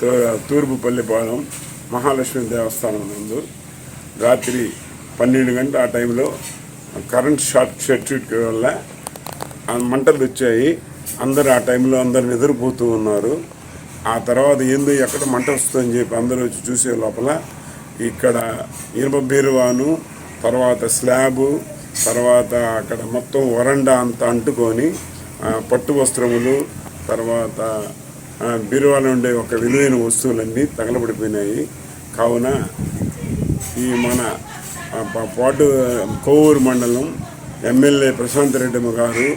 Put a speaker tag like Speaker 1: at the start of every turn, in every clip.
Speaker 1: తూ- తూర్పుపల్లిపాలెం మహాలక్ష్మి దేవస్థానం నందు రాత్రి పన్నెండు గంటల ఆ టైంలో కరెంట్ షార్ట్ సర్క్యూట్ వల్ల మంటలు వచ్చాయి. అందరు ఆ టైంలో అందరు నిద్రపోతూ ఉన్నారు. ఆ తర్వాత ఏందో ఎక్కడ మంట వస్తుందని చెప్పి అందరూ వచ్చి చూసే లోపల ఇక్కడ ఇనుప బీరువాను తర్వాత స్లాబు తర్వాత అక్కడ మొత్తం వరండా అంతా అంటుకొని పట్టు వస్త్రములు తర్వాత బీరువాలో ఉండే ఒక విలువైన వస్తువులన్నీ తగలబడిపోయినాయి. కావున ఈ మన పాటు కోవూరు మండలం ఎమ్మెల్యే ప్రశాంత్ రెడ్డి గారు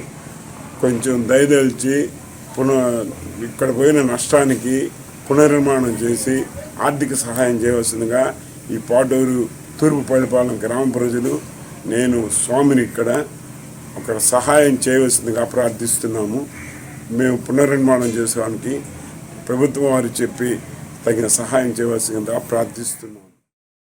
Speaker 1: కొంచెం దయదలిచి పున ఇక్కడ పోయిన నష్టానికి పునర్నిర్మాణం చేసి ఆర్థిక సహాయం చేయవలసిందిగా ఈ పాటూరు తూర్పు పల్లిపాలెం గ్రామ ప్రజలు నేను స్వామిని ఇక్కడ ఒక సహాయం చేయవలసిందిగా ప్రార్థిస్తున్నాము. మేము పునర్నిర్మాణం చేసేవానికి ప్రభుత్వం వారు చెప్పి తగిన సహాయం చేయవలసిందిగా ప్రార్థిస్తున్నాము.